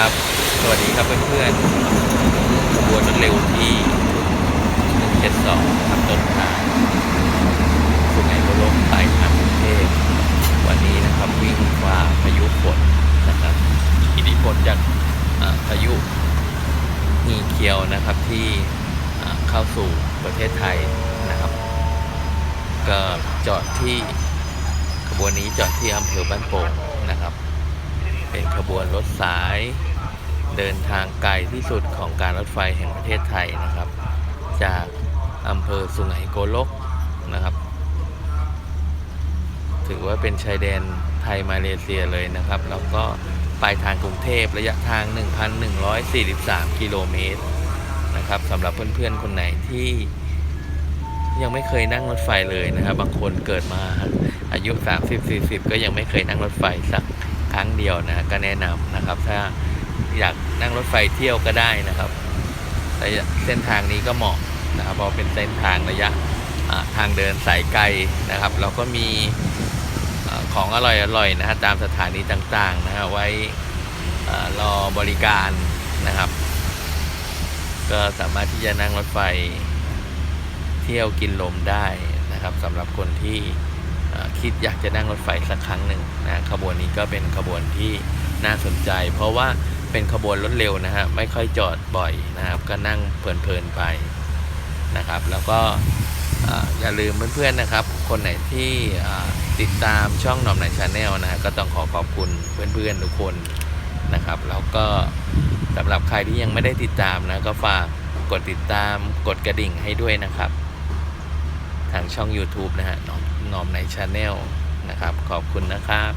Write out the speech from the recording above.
ครับ สวัสดีครับเพื่อนๆขบวนรถเร็วที่172ครับต้นทางสุไหงโกลกไปทางกรุงเทพวันนี้นะครับวิ่งฝ่าพายุฝนนะครับ อิทธิพลจากพายุฮีเคียวนะครับที่เข้าสู่ประเทศไทยนะครับ ก็จอดที่ขบวนนี้จอดที่อำเภอบ้านโป่งนะครับ เป็นขบวนรถสาย เดินทางไกลที่สุดของการรถไฟแห่งประเทศไทยนะครับ จากอำเภอสุไหงโกลกนะครับ ถือว่าเป็นชายแดนไทยมาเลเซียเลยนะครับ แล้วก็ปลายทางกรุงเทพระยะทาง 1,143 กิโลเมตรนะครับสำหรับเพื่อนๆ คนไหนที่ยังไม่เคยนั่งรถไฟเลยนะครับ บางคนเกิดมาอายุ 30-40 ก็ยังไม่เคยนั่งรถไฟสักครั้งเดียวนะก็แนะนำนะครับ ถ้า อยากนั่งรถไฟเที่ยวก็ได้นะครับแต่เส้นทางนี้ก็เหมาะนะครับเพราะเป็นเส้นทางระยะทางเดินสายไกลนะครับแล้วก็มีเอ่อของอร่อยๆนะฮะตามสถานีต่างๆนะฮะไว้เอ่อรอบริการนะครับ ก็สามารถที่จะนั่งรถไฟเที่ยวกินลมได้นะครับสำหรับคนที่คิดอยากจะนั่งรถไฟสักครั้งหนึ่งนะขบวนนี้ก็เป็นขบวนที่น่าสนใจ เพราะว่า เป็นขบวนรถเร็วนะฮะไม่ค่อยจอดบ่อยนะครับ ก็นั่งเพลินๆไปนะครับ แล้วก็อย่าลืมเพื่อนๆนะครับ คนไหนที่ติดตามช่องหนอมไหนชาแนลนะฮะก็ต้องขอขอบคุณเพื่อนๆทุกคนนะครับ แล้วก็สำหรับใครที่ยังไม่ได้ติดตามนะก็ฝากกดติดตามกดกระดิ่งให้ด้วยนะครับ ทางช่อง YouTube นะฮะหนอมหนชาแนลนะครับ ขอบคุณนะครับ